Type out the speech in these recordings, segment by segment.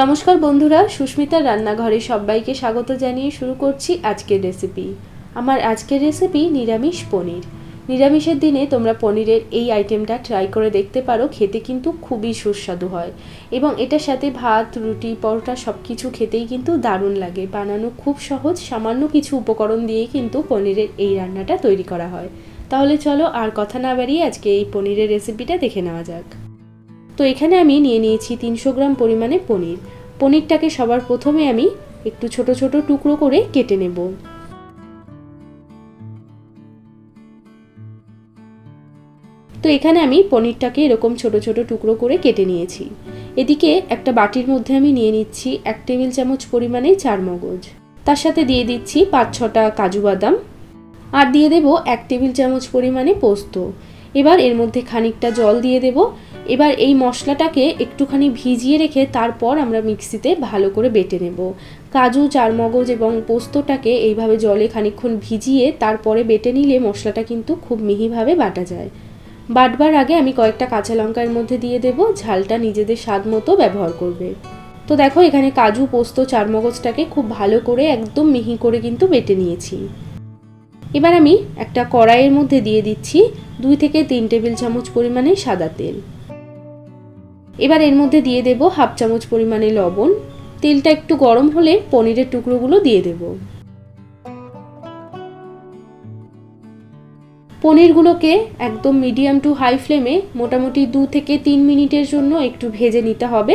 নমস্কার বন্ধুরা, সুস্মিতার রান্নাঘরে সবাইকে স্বাগত জানিয়ে শুরু করছি আজকের রেসিপি আমার আজকের রেসিপি নিরামিষ পনির। নিরামিষের দিনে তোমরা পনিরের এই আইটেমটা ট্রাই করে দেখতে পারো, খেতে কিন্তু খুবই সুস্বাদু হয়। এবং এটার সাথে ভাত, রুটি, পরোটা সব কিছু খেতেই কিন্তু দারুণ লাগে। বানানো খুব সহজ, সামান্য কিছু উপকরণ দিয়েই কিন্তু পনিরের এই রান্নাটা তৈরি করা হয়। তাহলে চলো আর কথা না বাড়িয়ে আজকে এই পনিরের রেসিপিটা দেখে নেওয়া যাক। তো এখানে আমি নিয়ে নিয়েছি তিনশো গ্রাম পরিমাণে পনির। পনিরটাকে সবার প্রথমে আমি একটু ছোট ছোট টুকরো করে কেটে নেব। তো এখানে আমি পনিরটাকে এরকম ছোট ছোট টুকরো করে কেটে নিয়েছি। এদিকে একটা বাটির মধ্যে আমি নিয়ে নিচ্ছি এক টেবিল চামচ পরিমাণে চার মগজ। তার সাথে দিয়ে দিচ্ছি পাঁচ ছটা কাজু বাদাম। আর দিয়ে দেব এক টেবিল চামচ পরিমাণে পোস্ত। এবার এর মধ্যে খানিকটা জল দিয়ে দেব। এবার এই মশলাটাকে একটুখানি ভিজিয়ে রেখে তারপর আমরা মিক্সিতে ভালো করে বেটে নেব। কাজু, চারমগজ এবং পোস্তটাকে এইভাবে জলে খানিকক্ষণ ভিজিয়ে তারপরে বেটে নিলে মশলাটা কিন্তু খুব মিহিভাবে বাটা যায়। বাটবার আগে আমি কয়েকটা কাঁচা লঙ্কার মধ্যে দিয়ে দেব, ঝালটা নিজেদের স্বাদ মতো ব্যবহার করবে। তো দেখো, এখানে কাজু, পোস্ত, চারমগজটাকে খুব ভালো করে একদম মিহি করে কিন্তু বেটে নিয়েছি। এবার আমি একটা কড়াইয়ের মধ্যে দিয়ে দিচ্ছি দুই থেকে তিন টেবিল চামচ পরিমাণে সাদা তেল। এবার এর মধ্যে দিয়ে দেব হাফ চামচ পরিমাণে লবণ। তেলটা একটু গরম হলে পনিরের টুকরোগুলো দিয়ে দেব। পনিরগুলোকে একদম মিডিয়াম টু হাই ফ্লেমে মোটামুটি দু থেকে তিন মিনিটের জন্য একটু ভেজে নিতে হবে।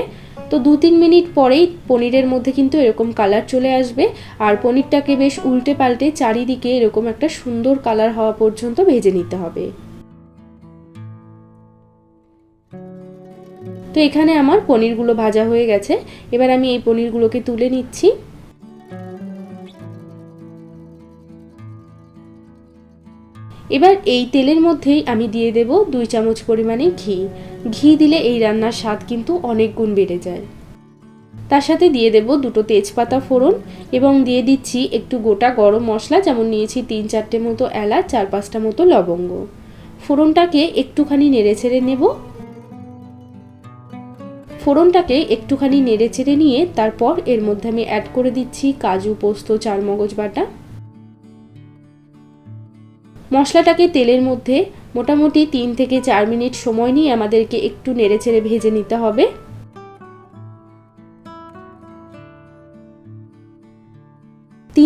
তো দু তিন মিনিট পরেই পনিরের মধ্যে কিন্তু এরকম কালার চলে আসবে। আর পনিরটাকে বেশ উল্টে পাল্টে চারিদিকে এরকম একটা সুন্দর কালার হওয়া পর্যন্ত ভেজে নিতে হবে। তো এখানে আমার পনিরগুলো ভাজা হয়ে গেছে। এবার আমি এই পনিরগুলোকে তুলে নিচ্ছি। এবার এই তেলের মধ্যেই আমি দিয়ে দেব দুই চামচ পরিমাণে ঘি। ঘি দিলে এই রান্নার স্বাদ কিন্তু অনেক গুণ বেড়ে যায়। তার সাথে দিয়ে দেব দুটো তেজপাতা ফোড়ন এবং দিয়ে দিচ্ছি একটু গোটা গরম মশলা, যেমন নিয়েছি তিন চারটে মতো এলাচ, চার পাঁচটা মতো লবঙ্গ। ফোড়নটাকে একটুখানি নেড়ে ছেড়ে নেব। ফোড়নটাকে একটুখানি নেড়ে চেড়ে নিয়ে তারপর এর মধ্যে আমি অ্যাড করে দিচ্ছি কাজু, পোস্ত, চারমগজ বাটা। মশলাটাকে তেলের মধ্যে মোটামুটি তিন থেকে চার মিনিট সময় নিয়ে আমাদেরকে একটু নেড়ে চেড়ে ভেজে নিতে হবে।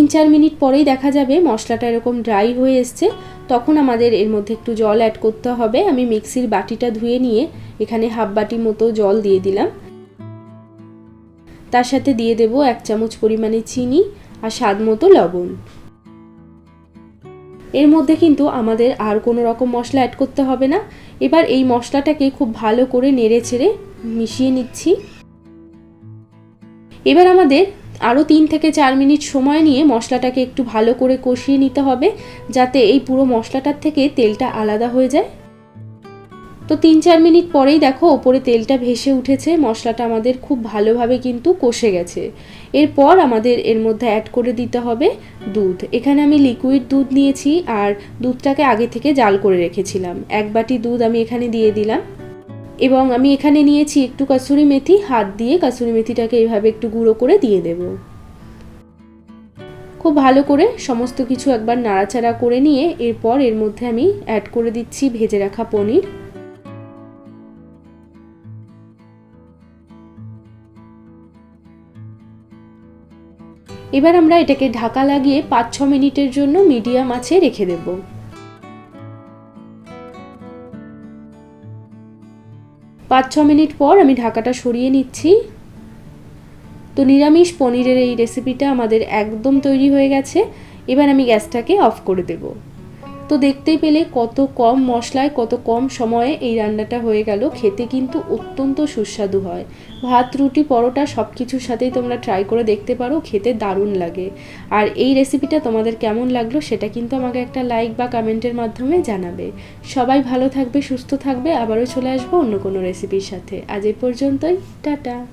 তিন চার মিনিট পরেই দেখা যাবে মশলাটা এরকম ড্রাই হয়ে এসছে। তখন আমাদের এর মধ্যে একটু জল অ্যাড করতে হবে। আমি মিক্সির বাটিটা ধুয়ে নিয়ে এখানে হাফ বাটি মতো জল দিয়ে দিলাম। তার সাথে দিয়ে দেব এক চামচ পরিমাণে চিনি আর স্বাদ মতো লবণ। এর মধ্যে কিন্তু আমাদের আর কোনো রকম মশলা অ্যাড করতে হবে না। এবার এই মশলাটাকে খুব ভালো করে নেড়ে ছেড়ে মিশিয়ে নিচ্ছি। এবার আমাদের আরও তিন থেকে চার মিনিট সময় নিয়ে মশলাটাকে একটু ভালো করে কষিয়ে নিতে হবে, যাতে এই পুরো মশলাটার থেকে তেলটা আলাদা হয়ে যায়। তো তিন চার মিনিট পরেই দেখো ওপরে তেলটা ভেসে উঠেছে, মশলাটা আমাদের খুব ভালোভাবে কিন্তু কষে গেছে। এরপর আমাদের এর মধ্যে অ্যাড করে দিতে হবে দুধ। এখানে আমি লিকুইড দুধ নিয়েছি, আর দুধটাকে আগে থেকে জাল করে রেখেছিলাম। এক বাটি দুধ আমি এখানে দিয়ে দিলাম। এবং আমি এখানে নিয়েছি একটু কাসুরি মেথি, হাত দিয়ে কাসুরি মেথিটাকে এইভাবে একটু গুঁড়ো করে দিয়ে দেব। খুব ভালো করে সমস্ত কিছু একবার নাড়াচাড়া করে নিয়ে এরপর এর মধ্যে আমি অ্যাড করে দিচ্ছি ভেজে রাখা পনির। এবার আমরা এটাকে ঢাকা লাগিয়ে পাঁচ ছ মিনিটের জন্য মিডিয়াম আছে রেখে দেব। পাঁচ ছ মিনিট পর আমি ঢাকাটা সরিয়ে নিচ্ছি। তো নিরামিষ পনিরের এই রেসিপিটা আমাদের একদম তৈরি হয়ে গেছে। এবার আমি গ্যাসটাকে অফ করে দেব। তো দেখতেই পেলে কত কম মশলায়, কত কম সময়ে এই রান্নাটা হয়ে গেল। খেতে কিন্তু অত্যন্ত সুস্বাদু হয়। ভাত, রুটি, পরোটা সব কিছুর সাথেই তোমরা ট্রাই করে দেখতে পারো, খেতে দারুণ লাগে। আর এই রেসিপিটা তোমাদের কেমন লাগল সেটা কিন্তু আমাকে একটা লাইক বা কমেন্টের মাধ্যমে জানাবে। সবাই ভালো থাকবে, সুস্থ থাকবে, আবারও চলে আসব অন্য কোনো রেসিপির সাথে। আজ এই পর্যন্তই, টাটা!